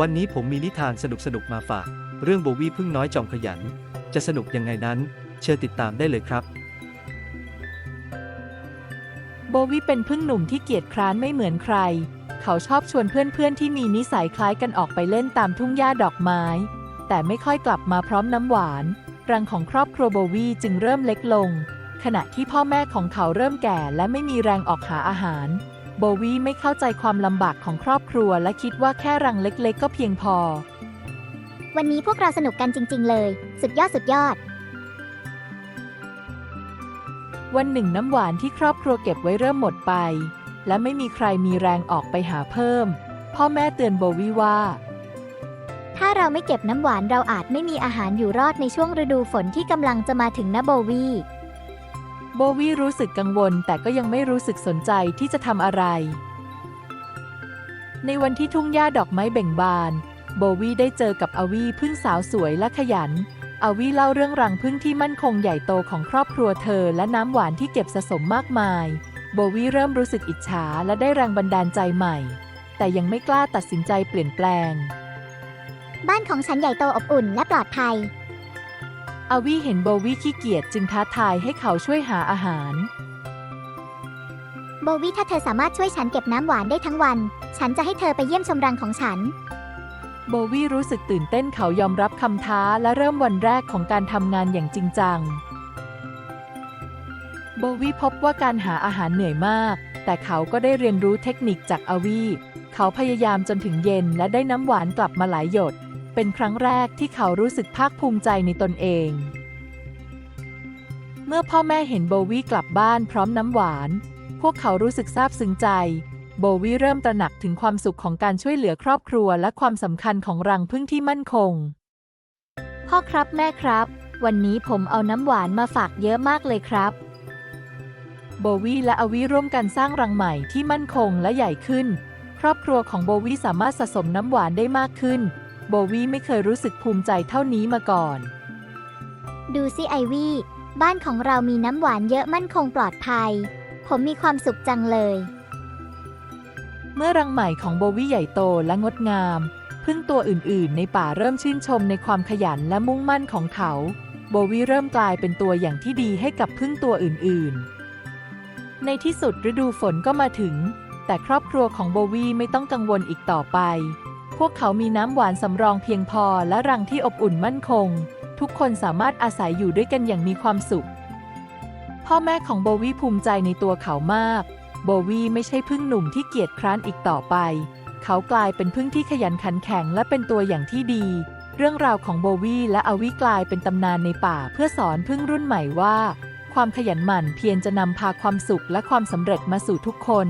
วันนี้ผมมีนิทานสนุกๆมาฝาก เรื่องโบวี่พึ่งน้อยจอมขยัน จะสนุกยังไงนั้น เชิญติดตามได้เลยครับ โบวี่เป็นพึ่งหนุ่มที่เกียจคร้านไม่เหมือนใคร เขาชอบชวนเพื่อนๆที่มีนิสัยคล้ายกันออกไปเล่นตามทุ่งหญ้าดอกไม้ แต่ไม่ค่อยกลับมาพร้อมน้ำหวาน รังของครอบครัวโบวี่จึงเริ่มเล็กลง ขณะที่พ่อแม่ของเขาเริ่มแก่และไม่มีแรงออกหาอาหาร โบวี่ไม่เข้าใจความลำบากของครอบครัว และคิดว่าแค่รังเล็กๆ ก็เพียงพอ วันนี้พวกเราสนุกกันจริง ๆ เลย สุดยอดสุดยอด วันหนึ่งน้ำหวานที่ครอบครัวเก็บไว้เริ่มหมดไป และไม่มีใครมีแรงออกไปหาเพิ่ม พ่อแม่เตือนโบวี่ว่า ถ้าเราไม่เก็บน้ำหวานเราอาจไม่มีอาหารอยู่รอดในช่วงฤดูฝนที่กำลังจะมาถึงนะโบวี่ โบวี่รู้สึกกังวลแต่ก็ยังไม่รู้สึกสนใจที่จะทำอะไร ในวันที่ทุ่งหญ้าดอกไม้เบ่งบาน โบวี่ได้เจอกับอวีพึ่งสาวสวยและขยัน อวีเล่าเรื่องรังพึ่งที่มั่นคงใหญ่โตของครอบครัวเธอ และน้ำหวานที่เก็บสะสมมากมาย โบวี่เริ่มรู้สึกอิจฉาและได้แรงบันดาลใจใหม่ แต่ยังไม่กล้าตัดสินใจเปลี่ยนแปลง บ้านของฉันใหญ่โตอบอุ่นและปลอดภัย อวีเห็นโบวี่ขี้เกียจจึงท้าทายให้เขาช่วยหาอาหาร โบวี่ถ้าเธอสามารถช่วยฉันเก็บน้ำหวานได้ทั้งวัน ฉันจะให้เธอไปเยี่ยมชมรังของฉัน โบวี่รู้สึกตื่นเต้นเขายอมรับคำท้าและเริ่มวันแรกของการทำงานอย่างจริงจัง โบวี่พบว่าการหาอาหารเหนื่อยมาก แต่เขาก็ได้เรียนรู้เทคนิคจากอวีเขาพยายามจนถึงเย็นและได้น้ำหวานกลับมาหลายหยด เป็นครั้งแรกที่เขารู้สึกภาคภูมิใจในตนเอง เมื่อพ่อแม่เห็นโบวี่กลับบ้านพร้อมน้ำหวาน พวกเขารู้สึกซาบซึ้งใจ โบวี่เริ่มตระหนักถึงความสุขของการช่วยเหลือครอบครัวและความสำคัญของรังพึ่งที่มั่นคง พ่อครับแม่ครับ วันนี้ผมเอาน้ำหวานมาฝากเยอะมากเลยครับ โบวี่และอวีร่วมกันสร้างรังใหม่ที่มั่นคงและใหญ่ขึ้น ครอบครัวของโบวี่สามารถสะสมน้ำหวานได้มากขึ้น โบวี่ไม่เคยรู้สึกภูมิใจเท่านี้มาก่อน ดูสิไอวี่ บ้านของเรามีน้ำหวานเยอะมั่นคงปลอดภัย ผมมีความสุขจังเลย เมื่อรังใหม่ของโบวี่ใหญ่โตและงดงาม พึ่งตัวอื่นๆ ในป่าเริ่มชื่นชมในความขยันและมุ่งมั่นของเขา โบวี่เริ่มกลายเป็นตัวอย่างที่ดีให้กับพึ่งตัวอื่นๆ ในที่สุดฤดูฝนก็มาถึง แต่ครอบครัวของโบวี่ไม่ต้องกังวลอีกต่อไป พวกเขามีน้ำหวานสำรองเพียงพอและรังที่อบอุ่นมั่นคง ทุกคนสามารถอาศัยอยู่ด้วยกันอย่างมีความสุข พ่อแม่ของโบวี่ภูมิใจในตัวเขามาก โบวี่ไม่ใช่พึ่งหนุ่มที่เกียจคร้านอีกต่อไป เขากลายเป็นพึ่งที่ขยันขันแข็งและเป็นตัวอย่างที่ดี เรื่องราวของโบวี่และอวิกลายเป็นตำนานในป่าเพื่อสอนพึ่งรุ่นใหม่ว่า ความขยันหมั่นเพียรจะนำพาความสุขและความสำเร็จมาสู่ทุกคน